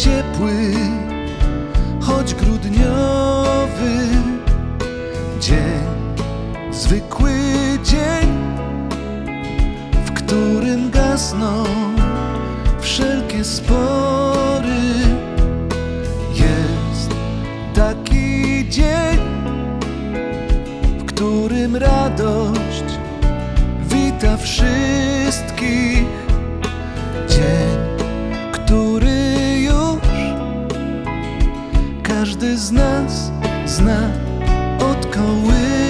ciepły, choć grudniowy dzień, zwykły dzień, w którym gasną wszelkie spory. Jest taki dzień, w którym radość każdy z nas zna od kołyski.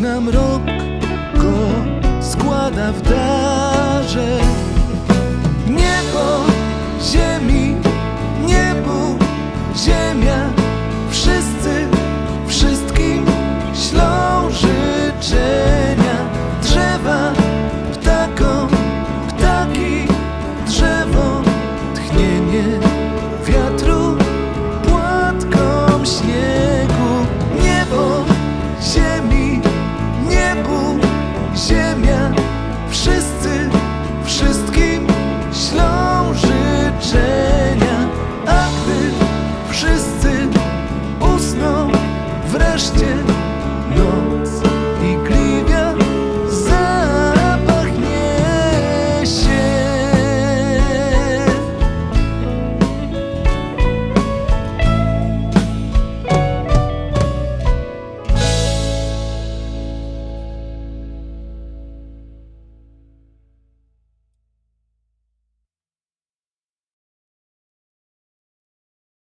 nam rok